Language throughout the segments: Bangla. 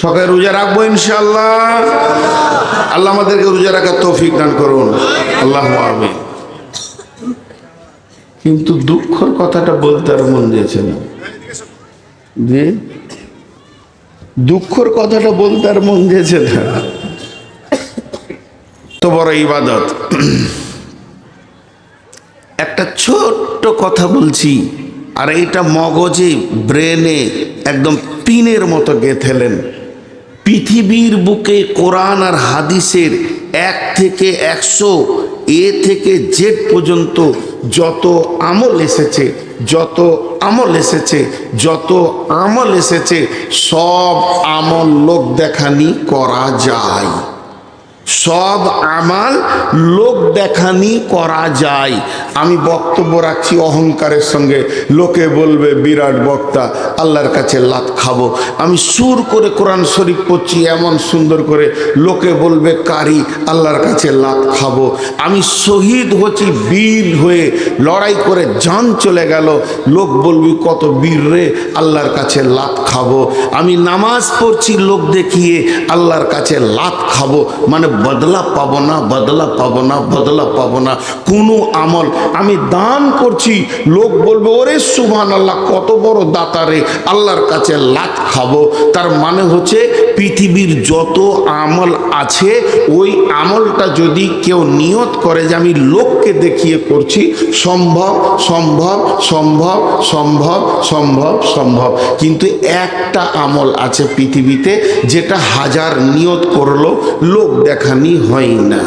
সকালে রোজা রাখব ইনশাল্লাহ আল্লাহ আমাদেরকে রোজা রাখার তৌফিক দান করুন। আল্লাহ কিন্তু দুঃখর কথাটা বলতে আর মন দিয়েছে না। যে দুঃখর কথাটা বলতে আর মন দিয়েছে না। তো বড় ইবাদত। একটা ছোট্ট কথা বলছি, আর এটা মগজে, ব্রেনে, একদম পিনের মতো গেথেলেন। পৃথিবীর বুকে কোরআন আর হাদিসের এক থেকে একশো, এ থেকে জেড পর্যন্ত যত আমল এসেছে, যত আমল এসেছে, যত আমল এসেছে, সব আমল লোক দেখানি করা যায়। সব আমাল লোক দেখানি করা যায়। আমি বক্তব্য রাখছি অহংকারের সঙ্গে। লোকে বলবে, বিরাট বক্তা, আল্লাহর কাছে লাত খাব। আমি সুর করে কোরআন শরীফ পড়ছি, এমন সুন্দর করে। লোকে বলবে, কারি, আল্লাহর কাছে লাত খাব। আমি শহীদ হচ্ছি, বীর হয়ে। লড়াই করে জান চলে গেল। লোক বলবি, কত বীর রে, আল্লাহর কাছে লাত খাব। আমি নামাজ পড়ছি, লোক দেখিয়ে আল্লাহর কাছে লাত খাব। মানে বদলা পাবো না, বদলা পাবো না, বদলা পাবো না। কোনো আমল আমি দান করছি। লোক বলবে, ওরে সুবহান আল্লাহ কত বড় দাতারে আল্লাহর কাছে লাত খাব। তার মানে হচ্ছে, পৃথিবীর যত আমল আছে, ওই আমলটা যদি কেউ নিয়ত করে যে, আমি লোককে দেখিয়ে করছি, সম্ভব সম্ভব সম্ভব সম্ভব সম্ভব সম্ভব। কিন্তু একটা আমল আছে পৃথিবীতে, যেটা হাজার নিয়ত করল, লোক দেখানি হয় না।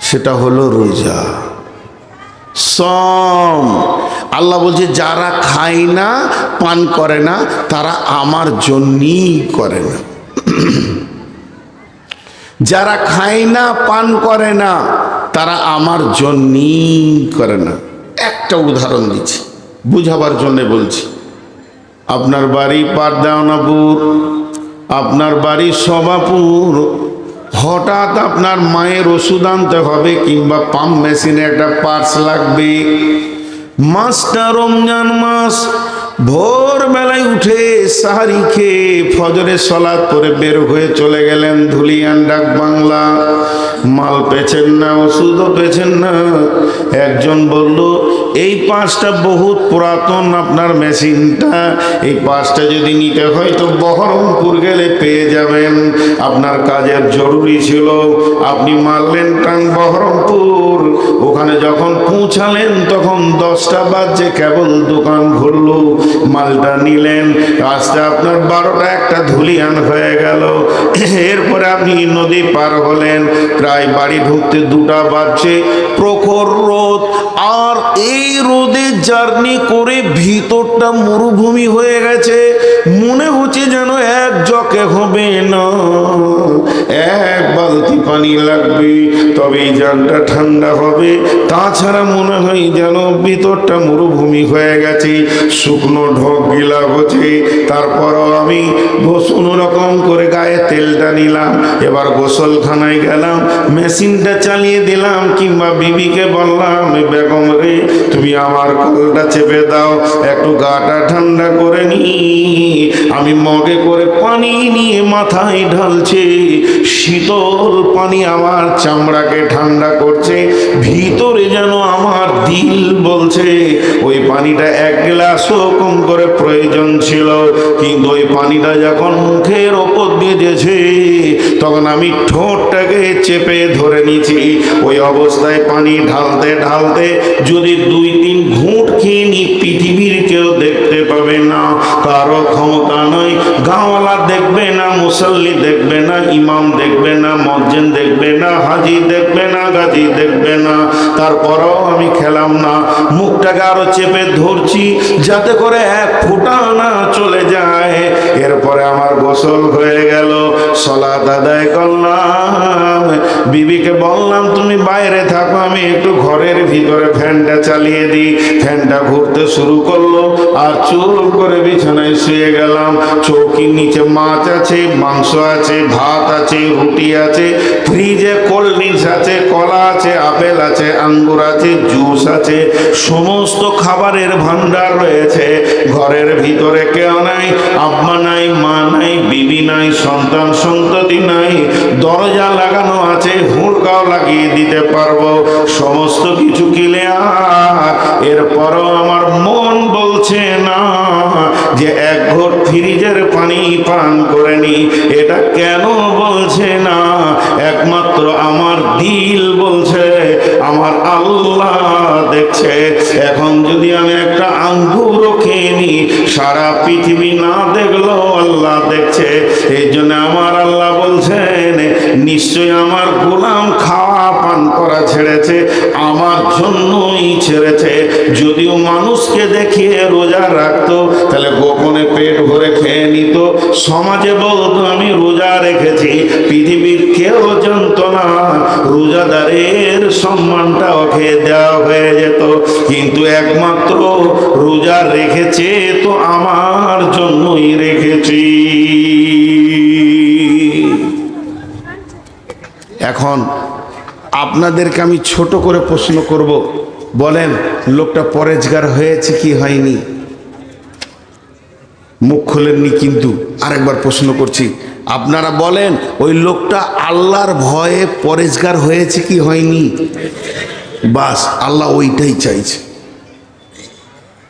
সেটা হলো রোজা। সম। আল্লাহ বলছে, যারা খায় না, পান করে না, তারা আমার জন্যই করে না। যারা খায় না, পান করে না, তারা আমার জন্যই করে না। একটা উদাহরণ দিচ্ছি, বুঝাবার জন্য বলছি। আপনার বাড়ি পারদাওনাপুর আপনার বাড়ি সভাপুর হঠাৎ আপনার মায়ের ওষুধ আনতে হবে কিংবা পাম্প মেশিনে একটা পার্স লাগবে। মাসটা রমজান মাস, ভোরবেলায় উঠে সাহারি খেয়ে ফজরে সলাদ করে বের হয়ে চলে গেলেন ধুলিয়ান ডাক বাংলা। মাল পেছেন না, ওষুধও পেছেন না। একজন বলল, এই পাঁচটা বহুত পুরাতন আপনার মেশিনটা, এই পাঁচটা যদি নিতে হয় তো বহরমপুর গেলে পেয়ে যাবেন। আপনার কাজের জরুরি ছিল, আপনি মারলেন টান বহরমপুর। ওখানে যখন পৌঁছালেন, তখন দশটা বাজছে কেবল দোকান ঘুরলো মালটা নিলেন। রাস্তা আপনার বারোটা একটা ধুলিয়ান হয়ে গেল। এরপরে আপনি নদী পার হলেন প্রায় বাড়ি ঢুকতে দুটা বাজছে। প্রখর রোদ। আর এই রোদে জার্নি করে ভিতরটা মরুভূমি হয়ে গেছে। মনে হচ্ছে যেন এক জকে হবে না। এক বালতি পানি লাগবে তবে জলটা ঠান্ডা হবে। তাছাড়া মনে হয় যেন ভিতরটা মরুভূমি হয়ে গেছে, শুকনো ঢোক গিলা হচ্ছে। তারপরও আমি কোনো রকম করে গায়ে তেলটা নিলাম, এবার গোসলখানায় গেলাম, মেশিনটা চালিয়ে দিলাম, কিংবা বিবিকে বললাম, "এ বেগম রে, তুমি আমার কলটা চেপে দাও, একটু গাটা ঠান্ডা করে নি। আমি মগে করে পানি নিয়ে মাথায় ঢালছে। শীতল পানি আমার চামড়াকে ঠান্ডা করছে, ভিতরে যেন আমার দিল বলছে, ওই পানিটা এক গ্লাসও কম করে প্রয়োজন ছিল, কিন্তু ওই পানিটা যখন মুখের ওপর দিয়ে তখন আমি ঠোঁটটাকে চেপে ধরে নিয়েছি। ওই অবস্থায় পানি ঢালতে ঢালতে যদি দুই তিন ঘুঁট খেয়ে নি পৃথিবীর কেউ দেখতে পাবে না, কারও ক্ষমতা নয়। গাঁওয়ালা দেখবে না, মুসল্লি দেখবে না, ইমাম দেখবে না মজ্জেন দেখবে না, হাজি দেখবে না, গাজি দেখবে না। তারপরও আমি খেলাম না। মুখটাকে আরও চেপে ধরছি, যাতে করে এক ফুটা না চলে যায়। এরপরে আমার গোসল হয়ে গেল। সলাত আদায় করলাম। বিবিকে বললাম, তুমি বাইরে থাকো, আমি একটু ঘরের ভিতরে ফ্যানটা চালিয়ে দিই। ফ্যানটা ঘুরতে শুরু করল আর চুল করে বিছানায় শুয়ে গেলাম। চৌকির নিচে মাছ আছে, মাংস আছে, ভাত আছে, রুটি আছে, ফ্রিজে কোল্ড ড্রিঙ্কস আছে, কলা আছে, আপেল আছে, আঙ্গুর আছে, জুস আছে, সমস্ত খাবারের ভান্ডার রয়েছে। ঘরের ভিতরে কেউ নাই, আব্বা নাই মা নাই, বিবি নাই, সন্তান সন্ততি নাই, দরজা লাগানো আছে, হুড়কাও লাগিয়ে দিতে পারব, সমস্ত কিছু কিলে আর এরপরও আমার মন বলছে, না যে এক ঘর ফ্রিজের পানি পান করে নি, এটা কেন বলছে না? একমাত্র আমার দিল বলছে, আমার আল্লাহ দেখছে। এখন যদি আমি একটা আঙ্গুর খেয়ে নি, সারা পৃথিবী না দেখল, আল্লাহ দেখছে। এই জন্য আমার আল্লাহ বলছেন নিশ্চয় আমার গোলাম খাওয়া পান করা ছেড়েছে, আমার জন্যই ছেড়েছে। যদিও মানুষকে দেখিয়ে রোজা রাখতো, তাহলে গোপনে পেট ভরে খেয়ে নিত। সমাজে বলতো, আমি রোজা রেখেছি, পৃথিবীর কেউ জানতো না। রোজাদারের সম্মানটা ওকে দেওয়া হয়ে যেত। কিন্তু একমাত্র রোজা রেখেছে তো আমার জন্যই রেখেছি। এখন আপনাদেরকে আমি ছোট করে প্রশ্ন করব। বলেন, লোকটা পরেজগার হয়েছে কি হয়নি? মুখ খোলেননি কিন্তু। আরেকবার প্রশ্ন করছি। আপনারা বলেন, ওই লোকটা আল্লাহর ভয়ে পরেজগার হয়েছে কি হয়নি? বাস, আল্লাহ ওইটাই চাইছে।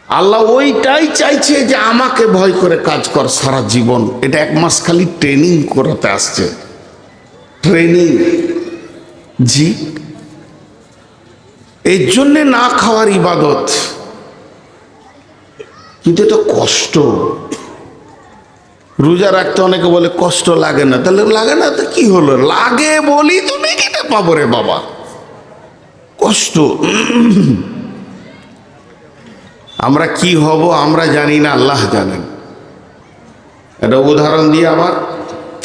আল্লাহ ওইটাই চাইছে যে আমাকে ভয় করে কাজ কর সারা জীবন। এটা এক মাস খালি ট্রেনিং করাতে আসছে। ট্রেনিং জি। এর জন্যে না খাওয়ার ইবাদত। কিন্তু এটা কষ্ট। রোজা রাখতে অনেকে বলে কষ্ট লাগে না। তাহলে লাগে না তো কি হলো? লাগে বলি তো নেগেটে পাবো রে বাবা। কষ্ট। আমরা কি হব আমরা জানি না, আল্লাহ জানেন। একটা উদাহরণ দিয়ে আবার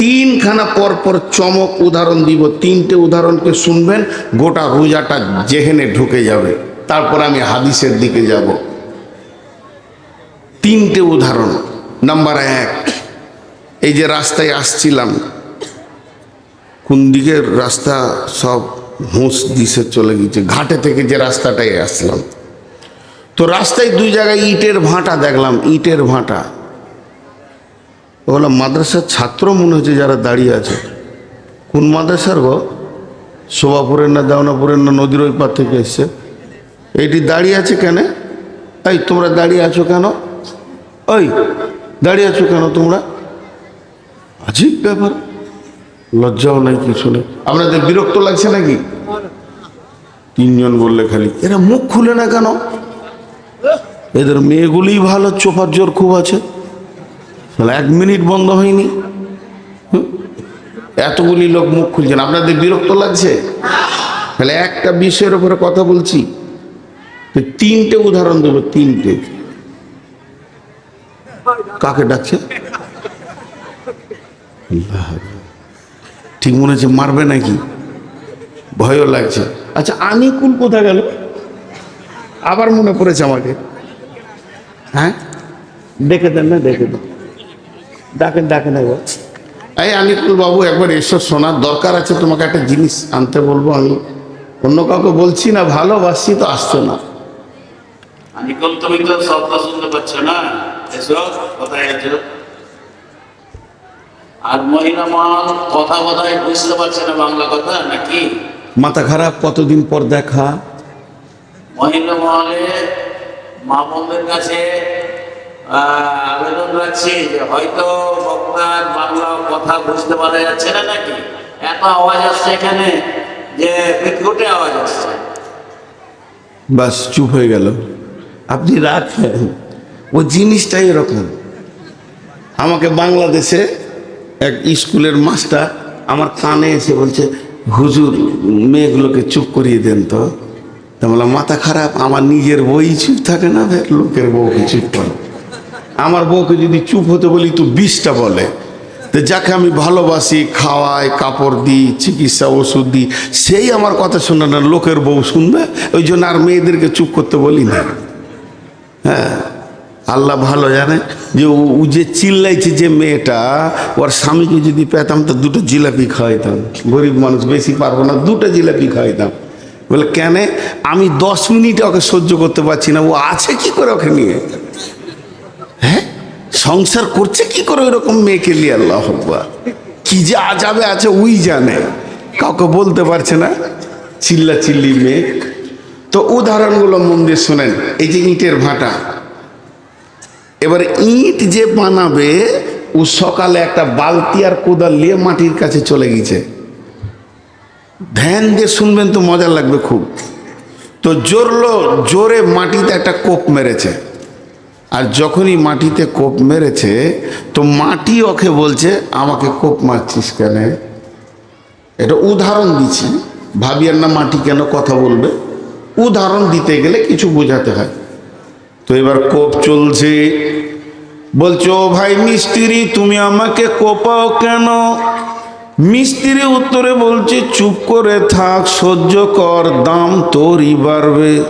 তিনখানা পরপর চমক উদাহরণ দিব, তিনটে উদাহরণকে শুনবেন, গোটা রোজাটা যেখানে ঢুকে যাবে। তারপর আমি হাদিসের দিকে যাব। তিনটে উদাহরণ। নাম্বার এক, এই যে রাস্তায় আসছিলাম, কোন দিকের রাস্তা সব হুঁস দিশে চলে গেছে, ঘাটে থেকে যে রাস্তাটায় আসলাম। তো রাস্তায় দুই জায়গায় ইটের ভাঁটা দেখলাম, ইটের ভাঁটা। ওগুলো মাদ্রাসার ছাত্র মনে হচ্ছে যারা দাঁড়িয়ে আছে। কোন মাদ্রাসার গো? শোভাপুরের না দেওনাপুরের না নদীর ওই পার থেকে এসছে। এইটি দাঁড়িয়ে আছে কেন? এই, তোমরা দাঁড়িয়ে আছো কেন? ওই দাঁড়িয়ে আছো কেন তোমরা? আজীব ব্যাপার। লজ্জাও নাই কিছু নেই। আপনাদের বিরক্ত লাগছে নাকি? তিনজন বললে খালি, এরা মুখ খুলে না কেন? এদের মেয়েগুলিই ভালো, চোপার জোর খুব আছে। তাহলে এক মিনিট বন্ধ হয়নি। এতগুলি লোক মুখ খুলছেন আপনাদের বিরক্ত লাগছে? তাহলে একটা বিষয়ের উপরে কথা বলছি। তিনটে উদাহরণ দেবো, তিনটে। কাকে ডাকছে? ঠিক মনে হচ্ছে মারবে নাকি? ভয়ও লাগছে। আচ্ছা আনিকুল কোথায় গেল? আবার মনে পড়েছে আমাকে। হ্যাঁ? দেখে দেন না দেখে দেন। ডাকেন ডাকেন একবার। এই আনিকুল বাবু একবার এসো শোনার দরকার আছে তোমাকে একটা জিনিস আনতে বলব আমি। অন্য কাউকে বলছি না ভালোবাসছি তো আসছো না। তুমি তো শব্দ শুনতে পাচ্ছ না? এসো কোথায় আছো? আর মহিলা মাল কথা কথায় বুঝতে পারছে না বাংলা কথা নাকি? মাথা খারাপ কতদিন পর দেখা? মহিলা মহলে মা বোনদের কাছে আবেদন রাখছি যে হয়তো বক্তার বাংলা কথা বুঝতে পারা যাচ্ছে না নাকি? এত আওয়াজ আসছে এখানে যে বিদ্যুটে আওয়াজ আসছে। বাস, চুপ হয়ে গেল। আপনি রাখেন ও জিনিসটাই এরকম। আমাকে বাংলাদেশে এক স্কুলের মাস্টার আমার কানে এসে বলছে, হুজুর, মেয়েগুলোকে চুপ করিয়ে দেন তো। তা বললাম, মাথা খারাপ, আমার নিজের বই চুপ থাকে না লোকের বউকে চুপ করে। আমার বউকে যদি চুপ হতে বলি, তো বিষটা বলে। তো যাকে আমি ভালোবাসি, খাওয়াই, কাপড় দিই, চিকিৎসা, ওষুধ দিই, সেই আমার কথা শুনে না, লোকের বউ শুনবে? ওই জন্য আর মেয়েদেরকে চুপ করতে বলি না। হ্যাঁ আল্লাহ ভালো জানে যে ও যে চিল্লাইছে যে মেয়েটা, ওর স্বামীকে যদি পেতাম, তো দুটো জিলাপি খাওয়াইতাম। গরিব মানুষ বেশি পারব না, দুটো জিলাপি খাওয়াইতাম। বলে, কেন? আমি দশ মিনিট ওকে সহ্য করতে পারছি না, ও আছে কি করে ওকে নিয়ে? হ্যাঁ? সংসার করছে কি করে ওইরকম মেয়েকে নিয়ে? আল্লাহ। কি যে আজাবে আছে ওই জানে। কাউকে বলতে পারছে না চিল্লা চিল্লি মেয়ে। তো উদাহরণগুলো মন দিয়ে শোনেন, এই যে ইটের ভাটা। এবার ইট যে বানাবে, ও সকালে একটা বালতি আর কোদাল নিয়ে মাটির কাছে চলে গেছে। ধ্যান দিয়ে শুনবেন তো মজা লাগবে খুব। তো জোরলো, জোরে মাটিতে একটা কোপ মেরেছে। আর যখনই মাটিতে কোপ মেরেছে, তো মাটি ওকে বলছে, আমাকে কোপ মারছিস কেন? এটা উদাহরণ দিচ্ছি। ভাবিয়ার না মাটি কেন কথা বলবে? উদাহরণ দিতে গেলে কিছু বোঝাতে হয়। তো এবার কোপ চলছে। বলছো, "ও ভাই মিস্ত্রি, তুমি আমাকে কোপাও কেন? মিস্ত্রি উত্তরে বলছে, চুপ করে থাক, সহ্য কর, দাম তোরই বাড়বে।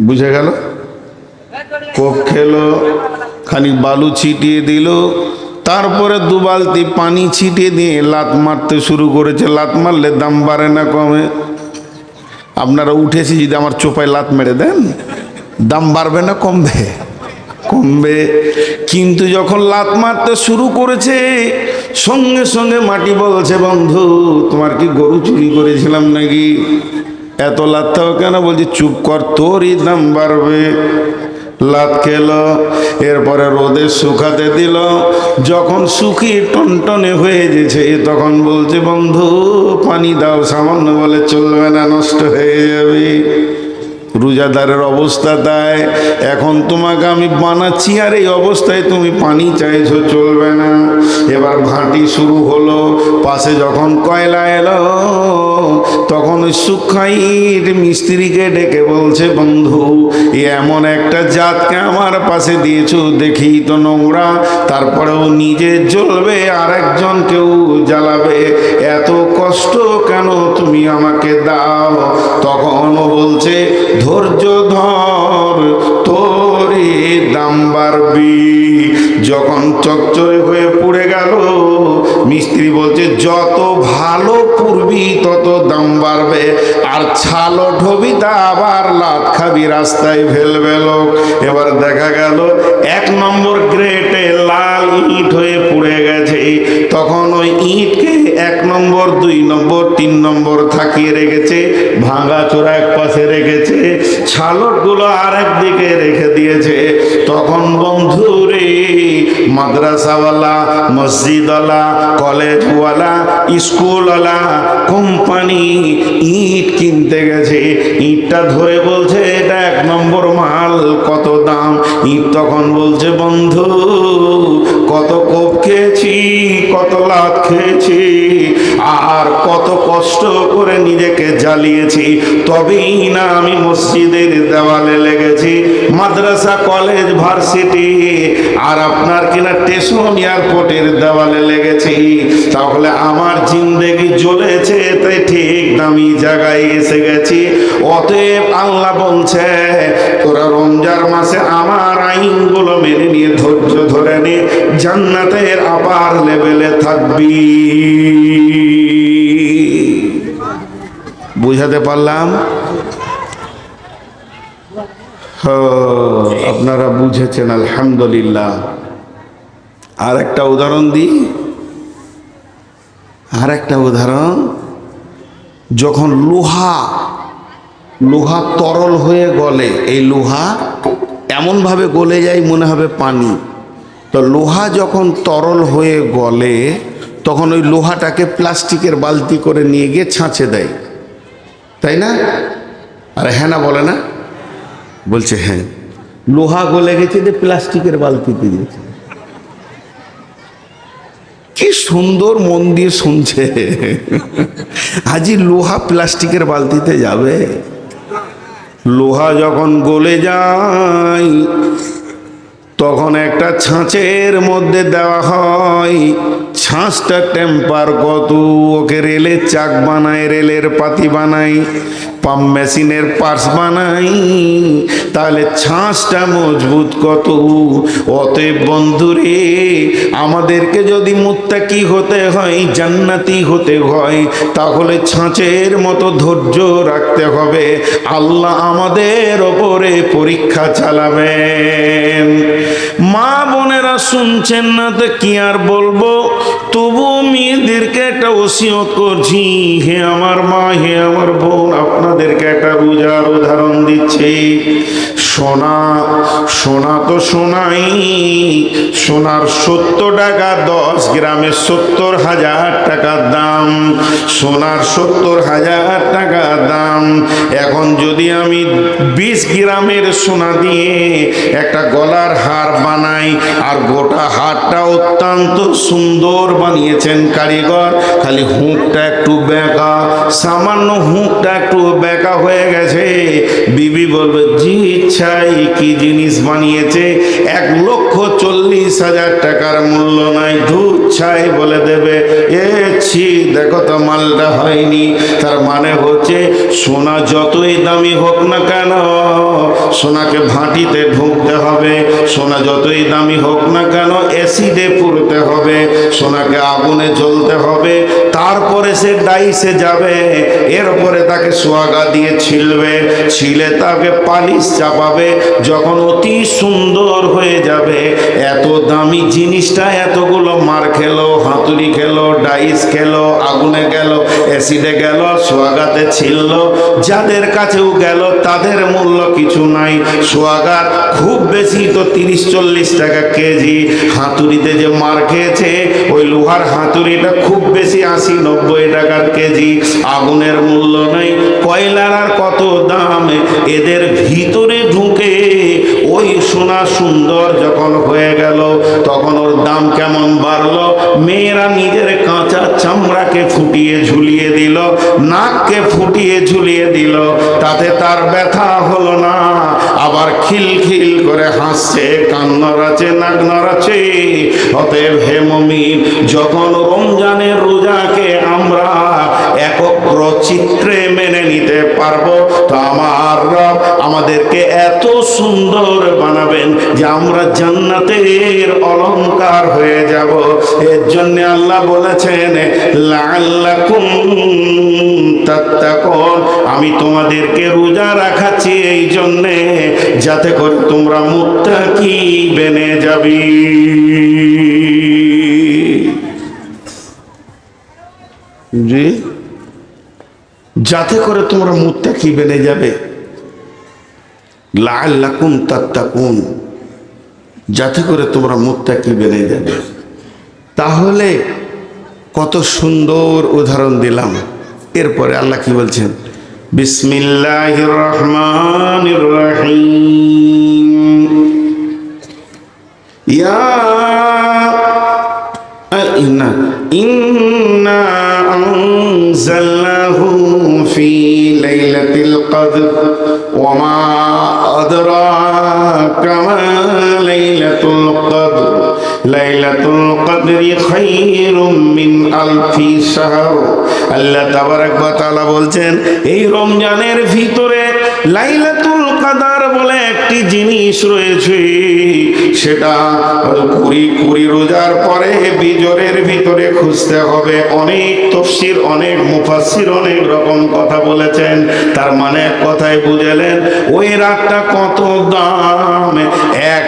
বুঝে গেল? কোপ খেলো খানিক বালু ছিটিয়ে দিল। তারপরে দু বালতি পানি ছিটিয়ে দিয়ে লাত মারতে শুরু করেছে। লাত মারলে দাম বাড়ে না কমে। আপনারা উঠেছি যদি আমার চোপায় লাত মেরে দেন, দাম বাড়বে না কমবে? কমবে। কিন্তু যখন লাত মারতে শুরু করেছে, সঙ্গে সঙ্গে মাটি বলছে, বন্ধু, তোমার কি গরু চুরি করেছিলাম নাকি? এত লাত্তাও কেন? বলছি, চুপ কর, তোরই দাম বাড়বে। লাত খেলো, এরপরে রোদে শুকাতে দিল। যখন শুকিয়ে টনটনে হয়ে গেছে, তখন বলছে, বন্ধু, পানি দাও সামান্য বলে, চলবে না, নষ্ট হয়ে যাবে। রোজাদারের অবস্থা তাই। এখন তোমাকে আমি বানাচ্ছি আর এই অবস্থায় তুমি পানি চাইছো, চলবে না। এবার ভাটি শুরু হলো, পাশে যখন কয়লা এলো, তখন ওই সুখাইট মিস্ত্রিকে ডেকে বলছে, বন্ধু, এ এমন একটা জাতকে আমার পাশে দিয়েছ, দেখি তো নোংরা। তারপরেও নিজে জ্বলবে আর একজন কেউ জ্বালাবে। এত কষ্ট কেন তুমি আমাকে দাও? তখন ও বলছে ধৈর্য ধর তোরে দাম বাড়বি। যখন চকচরে হয়ে পড়ে গেল মিস্ত্রি বলছে, যত ভালো পুরবি তত দাম বাড়বে। আর ছালো ঢবি, তা আবার লাত খাবি, রাস্তায় ফেলবে লোক। এবার দেখা গেল, এক নম্বর গ্রেটে লাল ইট হয়ে পুড়ে গেছে। তখন ওই ইটকে এক নম্বর, দুই নম্বর, তিন নম্বর থাকিয়ে রেখেছে, ভাঙা চোরা এক পাশে রেখেছে, ছালটগুলো আরেক দিকে রেখে দিয়েছে। তখন বন্ধু রে মাদ্রাসাওয়ালা, মসজিদওয়ালা কলেজওয়ালা স্কুলওয়ালা কোম্পানি, ইট কিনতে গেছে। ইটটা ধরে বলছে এটা এক নম্বর মাল কত দাম। ইট তখন বলছে, বন্ধু কত কোপ খেয়েছি, কত লাভ খেয়েছি, আর কত কষ্ট করে নিজেকে জ্বালিয়েছি। তবেই না আমি মসজিদের দেওয়ালে লেগেছি, মাদ্রাসা, কলেজ, ভার্সিটি, আর আপনার কিনা স্টেশন এয়ারপোর্টের দেওয়ালে লেগেছি। তাহলে আমার জিন্দেগি জ্বলেছে, তাই ঠিক দামি জায়গায় এসে গেছি। অতএব আল্লাহ বলছে, তোরা রমজান মাসে আমার আইনগুলো মেনে নিয়ে ধৈর্য ধরে নে জান্নাতের আপার লেভেলে থাকবি। বুঝাতে পারলাম? আপনারা বুঝেছেন, আলহামদুলিল্লাহ। আর একটা উদাহরণ দিই। আর একটা উদাহরণ। যখন লোহা লোহা তরল হয়ে গলে, এই লোহা এমনভাবে গলে যায় মনে হবে পানি। তো লোহা যখন তরল হয়ে গলে, তখন ওই লোহাটাকে প্লাস্টিকের বালতি করে নিয়ে গিয়ে ছাঁচে দেয়। তাই না? আর হ্যাঁ না বলে না? বলছে হ্যাঁ লোহা গলে গেছে যে প্লাস্টিকের বালতিতে দিয়েছে কি সুন্দর মন দিয়ে শুনছে। আজি লোহা প্লাস্টিকের বালতিতে যাবে। লোহা যখন গলে যায় তখন একটা ছাঁচের মধ্যে দেওয়া হয়। ছাঁচটা টেম্পার কত? ওকে রেলের চাক বানায়, রেলের পাতি বানাই পাম্প মেশিনের পার্স বানাই তাহলে ছাঁচটা মজবুত কত? অতএব বন্ধুরে, আমাদেরকে যদি মুত্তাকি হতে হয়, জান্নাতি হতে হয়, তাহলে ছাঁচের মতো ধৈর্য রাখতে হবে। আল্লাহ আমাদের ওপরে পরীক্ষা চালাবেন। মা বোনেরা শুনছেন না তো কি আর বলব? তবু মেয়েদেরকে একটা ওসিয়ত করছি, হে আমার মা, হে আমার বোন, আপনাদেরকে একটা রোজার উদাহরণ দিচ্ছে। সোনা সোনা তো সোনাই, সোনার সত্তর টাকা, দশ গ্রামের সত্তর হাজার টাকার দাম। সোনার সত্তর হাজার টাকার দাম। এখন যদি আমি বিশ গ্রামের সোনা দিয়ে একটা গলার হার বানাই, আর গোটা হারটা অত্যন্ত সুন্দর বানিয়েছেন কারিগর, খালি হুঁকটা একটু বেঁকা, সামান্য হুঁকটা একটু বেঁকা হয়ে গেছে। বিবি বলবে, জি ইচ্ছাই কি জিনিস বানিয়েছে? এক লক্ষ চল্লিশ হাজার টাকার মূল্য নাই দুধ ছাই বলে দেবে, এ ছি, দেখো তো মালটা হয়নি। তার মানে হচ্ছে, সোনা যতই দামি হোক না কেন, সোনাকে ভাঁটিতে ঢুকতে হবে, সোনা যতই দামি হোক না কেন অ্যাসিডে পুড়তে হবে, সোনাকে আগুনে জ্বলতে হবে, তারপরে সে ডাইসে যাবে, এরপরে তাকে সোয়াগা দিয়ে ছিলবে, ছিলে তাকে পালিশ চাপাবে, যখন অতি সুন্দর হয়ে যাবে, এত দামি জিনিসটা এতগুলো মার খেলো, হাতুড়ি খেলো, ডাইস খেলো, আগুনে গেল, অ্যাসিডে গেল, সোয়াগাতে ছিল যাদের কাছেও গেল, তাদের মূল্য কিছু নাই। সোয়াগার খুব বেশি তো তিরিশ চল্লিশ টাকা কেজি। হাতুড়িতে যে মার খেয়েছে, ওই লোহার হাতুড়িটা খুব বেশি আশি নব্বই টাকার কেজি। আগুনের মূল্য নেই। কয়লার আর কত দাম? এদের ভিতরে ওই সোনা সুন্দর যখন হয়ে গেল, তখন ওর দাম কেমন বাড়লো? মেয়েরা নিজের কাঁচা চামড়াকে ফুটিয়ে ঝুলিয়ে দিল, নাককে ফুটিয়ে ঝুলিয়ে দিল, তাতে তার ব্যথা হলো না। আবার খিলখিল করে হাসছে কান নড়াচ্ছে নাক নড়াচ্ছে। অতএব হে মমিন, যখন রমজানের রোজাকে আমরা একগ্র চিত্রে মেনে নিতে পারব। তো আমার রব আমাদেরকে এত সুন্দর বানাবেন যে আমরা জান্নাতের অলংকার হয়ে যাব। এর জন্য আল্লাহ বলেছেন লাল্লাকুম তাত্তাকুন। আমি তোমাদেরকে রোজা রাখাচ্ছি এই জন্যে, যাতে করে তোমরা মুত্তাকি বেনে যাবি। যাতে করে তোমরা মুদটা কি বেনে যাবে? লাল লাকুম তাত্তাকুন। যাতে করে তোমরা মুদটা কি বেনে যাবে। তাহলে কত সুন্দর উদাহরণ দিলাম। এরপরে আল্লাহ কি বলছেন? বিসমিল্লাহ রহমান রহিম ইয়া ইন্না في ليلة القدر وما أدراك ما ليلة القدر ليلة القدر خير من ألف شهر আল্লাহ তাবারাক ওয়া তাআলা বলছেন এই রমজানের ভিতরে লাইলাতুল কাদার বলে একটি জিনিস রয়েছে, সেটা কুড়ি কুড়ি রোজার পরে বিজরের ভিতরে খুঁজতে হবে। অনেক তফসির, অনেক মুফাসির অনেক রকম কথা বলেছেন। তার মানে কথায় বুঝালেন ওই রাতটা কত দাম?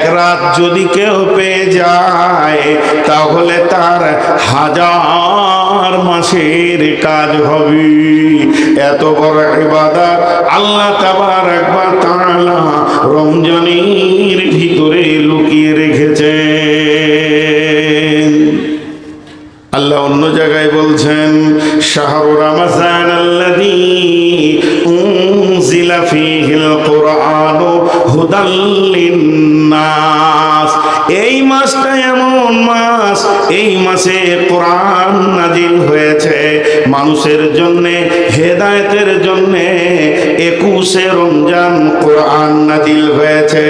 এক রাত যদি কেউ পেয়ে যায়, তাহলে তার হাজার মাসের কাজ হবে। এত বড় ইবাদত আল্লাহ তাবার একবার তাআলা রমজানের ভিতরে লুকিয়ে রেখেছে আল্লাহ অন্য জায়গায় বলছেন, শাহরু রমাজান উনজিলা ফীহিল কুরআন হুদাল এই মাসে কোরআন নাজিল হয়েছে। মানুষের জন্য, হেদায়েতের জন্য একুশে রমজান কোরআন নাজিল হয়েছে।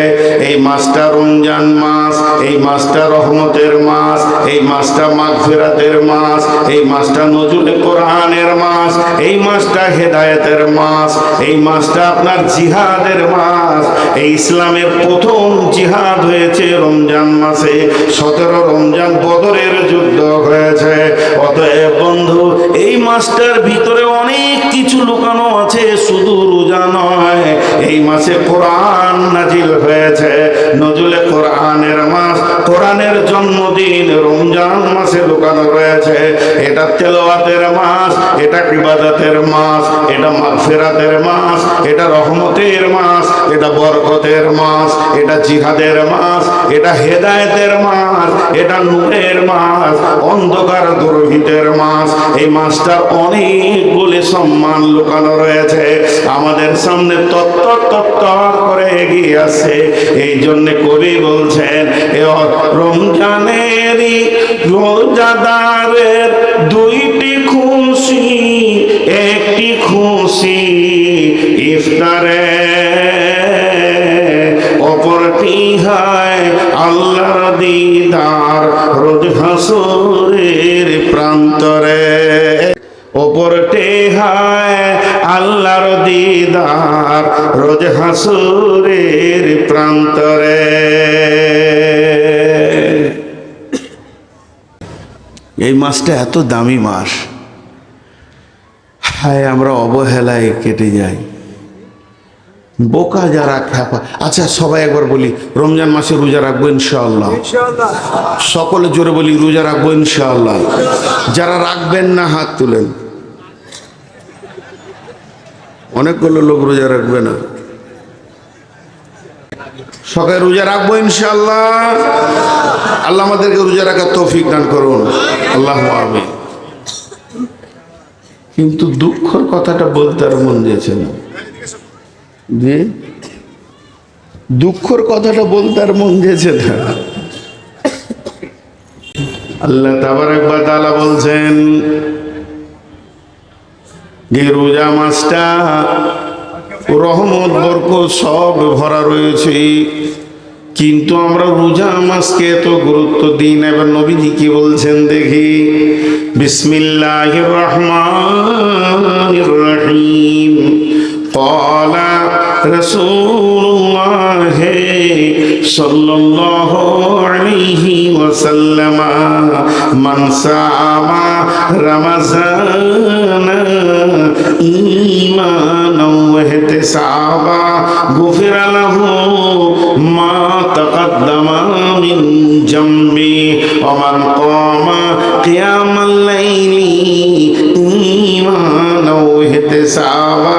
এই মাসটা রমজান মাস, এই মাসটা রহমতের মাস, এই মাসটা মাগফিরাতের মাস, এই মাসটা নজরুল কোরআনের মাস, এই মাসটা হেদায়েতের মাস, এই মাসটা আপনার জিহাদের মাস। এই ইসলামের প্রথম জিহাদ হয়েছে রমজান মাসে। সতেরো রমজান বদরের যুদ্ধ হয়েছে। অতএব বন্ধু, এই মাসটার ভিতরে অনেক কিছু লুকানো আছে, শুধু রোজা নয়। এই মাসে কোরআন নাজিল হয়েছে। নজুলে কোরআনের মাস, কোরআনের জন্মদিন, রমজান মাসে লুকানো রয়েছে। এটা তেলোয়াতের মাস, এটা ইবাদতের মাস, এটা মাগফিরাতের মাস, এটা রহমতের মাস, এটা বরকতের মাস, এটা জিহাদের মাস, এটা হেদায়েতের মাস, এটা নূরের মাস অন্ধকার দুর্ভিতের মাস এই মাসটার অনেকগুলি সম্মান লুকানো রয়েছে। আমাদের সামনে তত্তর তত্তর করে এগিয়ে আসছে। এই জন্য কবি বলছেন, এ রমজানেরই রোজাদারের দুইটি খুশি, একটি খুশি ইফতারে অপরটি দিদার রোজ হাসুরের প্রান্তরে। ওপরটে হায় আল্লাহর দিদার রোজ প্রান্তরে। এই মাসটা এত দামি মাস। হায়, আমরা অবহেলায় কেটে যাই। বোকা যারা খ্যাপা আচ্ছা সবাই একবার বলি রমজান মাসে রোজা রাখব ইনশাআল্লাহ। সকলে জোরে বলি রোজা রাখব ইনশাআল্লাহ। যারা রাখবেন না হাত তুলেন। অনেকগুলো লোক রোজা রাখবে না। সকালে রোজা রাখব ইনশাআল্লাহ। আল্লাহ আমাদেরকে রোজা রাখার তৌফিক দান করুন। আল্লাহ আমিন। কিন্তু দুঃখর কথাটা বলতে আর মন দিয়েছে না। যে দুঃখর কথাটা বলতে আর মন গেছে না। আল্লাহ তাবারাকবা তালা বলছেন যে রোজা মাসটা রহমত বর্ক সব ভরা রয়েছে। কিন্তু আমরা রোজা মাসকে এত গুরুত্ব দিই না। এবার নবীজি কি বলছেন দেখি। বিসমিল্লাহ রহমান রহিম। কলা রসুল্লাহ সাল্লাল্লাহু আলাইহি ওয়াসাল্লাম মান সামা রমজান ঈমান ওয়া ইহতিসাবা গুফির লাহু মা তাকদ্দামা মিন জামবি ওয়া মান কামা কিয়ামাল লাইলি ঈমান ওয়া ইহতিসাবা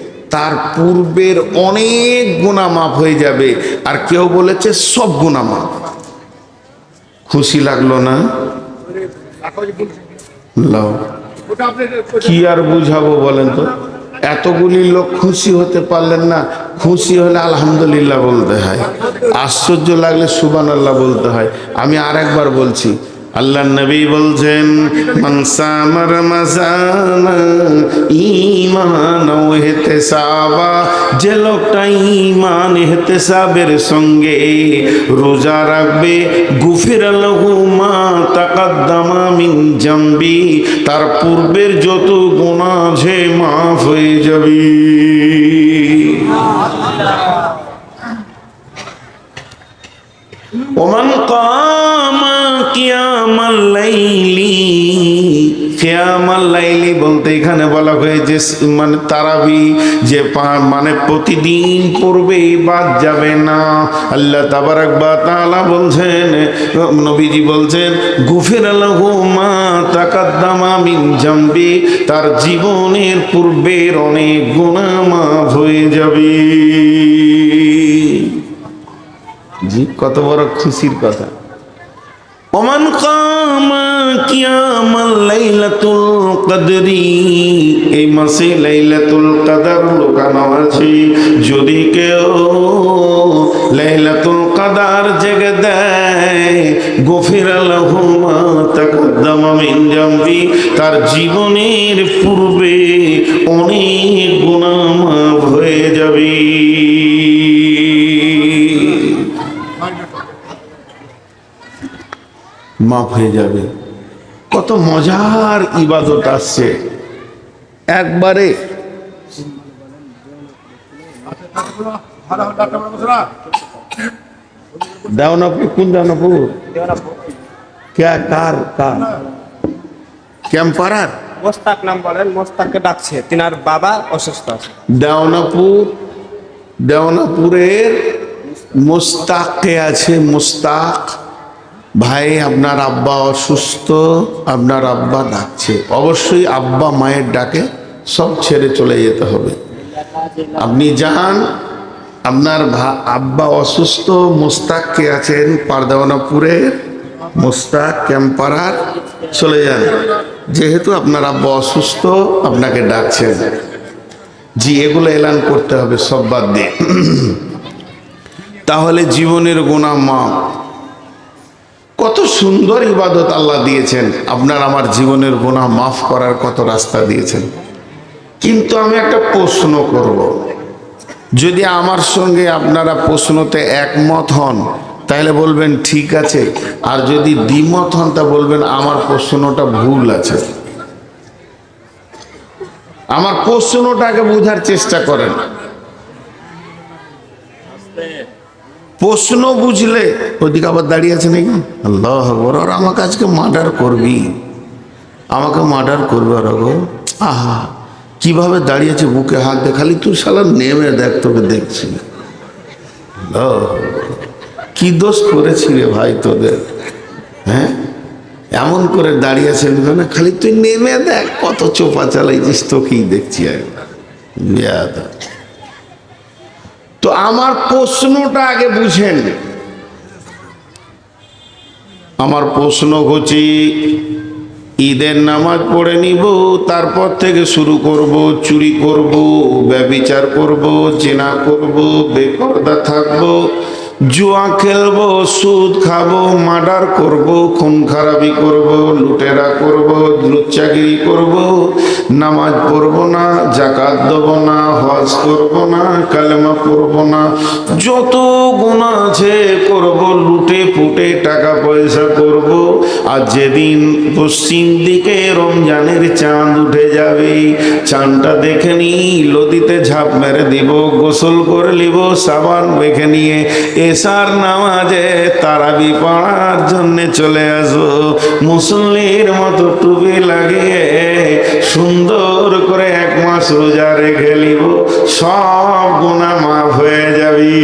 তার পূর্বের অনেক গুণা মাফ হয়ে যাবে। আর কেউ বলেছে, সব গুণা মাফ। খুশি লাগল না? কি আর বুঝাবো বলেন তো? এতগুলি লোক খুশি হতে পারলেন না। খুশি হলে আলহামদুলিল্লাহ বলতে হয়। আশ্চর্য লাগলে সুবান আল্লাহ বলতে হয়। আমি আরেকবার বলছি আল্লাহ নবী বলছেন মনসামর মজানা ইমান হেতেসাবা যে লোকটা ইমান হেতেসাবের সঙ্গে রোজা রাখবে, গুফির লহু মা তাকাদ্দামা মিন জাম্বি, তার পূর্বের যত গুনাহ যে মাফ হয়ে যাবে। ওমান কামা বলতে এখানে বলা হয়েছে মানে তারাবি, যে মানে প্রতিদিন পড়বে, বাদ যাবে না। আল্লাহ বা বলছেন, নবীজি বলছেন মা তাকাদ্দামা মিন তার জীবনের পূর্বের অনেক মাফ হয়ে যাবে। জি, কত বড় খুশির কথা। ওমান কামা কিয়ামাল লাইলাতুল কদরি, এই মাসে লাইলাতুল কদর লুকানো আছে। যদি কেউ লাইলাতুল কদর জেগে দেয়, গফির লাহু মা তাকাদ্দামা মিন জামবি, তার জীবনের পূর্বে অনেক গুনাহ হয়ে যাবে। মাফ হয়ে যাবে। কত মজার ইবাদত আসছে। একবারে। দেওনাপুর কোন দেওনাপুর ক্যা কার কার? ক্যাম্পারার? মোস্তাক নাম বলেন মোস্তাককে ডাকছে। তিনার বাবা অসুস্থ আছে। দেওনাপুর দেওনাপুরের মুস্তাকে আছে মুস্তাক। ভাই, আপনার আব্বা অসুস্থ, আপনার আব্বা ডাকছে। অবশ্যই আব্বা মায়ের ডাকে সব ছেড়ে চলে যেতে হবে। আপনি যান, আপনার আব্বা অসুস্থ, মুস্তাক কে আছেন? পারদাওয়ানাপুরের মোস্তাক ক্যাম্পারার, চলে যান। যেহেতু আপনার আব্বা অসুস্থ, আপনাকে ডাকছেন। জি, এগুলো এলান করতে হবে সব বাদ দিয়ে। তাহলে জীবনের গোনা মাপ কত সুন্দর ইবাদত আল্লাহ দিয়েছেন। আপনার আমার জীবনের গোনা মাফ করার কত রাস্তা দিয়েছেন। কিন্তু আমি একটা প্রশ্ন করব। যদি আমার সঙ্গে আপনারা প্রশ্নতে একমত হন, তাহলে বলবেন, ঠিক আছে। আর যদি দ্বিমত হন, তা বলবেন, আমার প্রশ্নটা ভুল আছে। আমার প্রশ্নটাকে বোঝার চেষ্টা করেন। প্রশ্ন বুঝলে ওদিকে আবার দাঁড়িয়ে আছে নাকি? আল্লাহ আকবর, আর আমাকে আজকে মার্ডার করবি? আমাকে মার্ডার করবে আর আহা, কীভাবে দাঁড়িয়েছে বুকে হাত দে খালি তুই শালা নেমে দেখ, তোকে দেখছি। কি দোষ করেছি রে ভাই তোদের? হ্যাঁ? এমন করে দাঁড়িয়েছে না খালি তুই নেমে দেখ, কত চোপা চালাইছিস, তোকেই দেখছি একবার। তো আমার প্রশ্নটা আগে বুঝেন। আমার প্রশ্ন হচ্ছে, ঈদের নামাজ পড়ে নিব, তারপর থেকে শুরু করব, চুরি করব, ব্যবিচার করব চেনা করব, বেপর্দা থাকব জুয়া খেলব, সুদ খাব, মার্ডার করব, খুন খারাপি করব, লুটেরা করব, লুচ্চাগিরি করব, নামাজ পড়ব না জাকাত দেব না, হজ করব না, কালেমা পড়ব না। যত গুণা আছে করব, লুটে ফুটে টাকা পয়সা করব, আর যেদিন পশ্চিম দিকে রমজানের চাঁদ উঠে যাবে, চাঁদটা দেখে নি নদীতে ঝাঁপ মেরে দিব, গোসল করে নিব, সাবান মেখে নিয়ে এসার নামাজে তারাবি পড়ার জন্য চলে আসব। মুসল্লির মতো টুপি লাগিয়ে সুন্দর করে এক মাস রোজা রেখে নিব। সব গুণা মাফ হয়ে যাবি।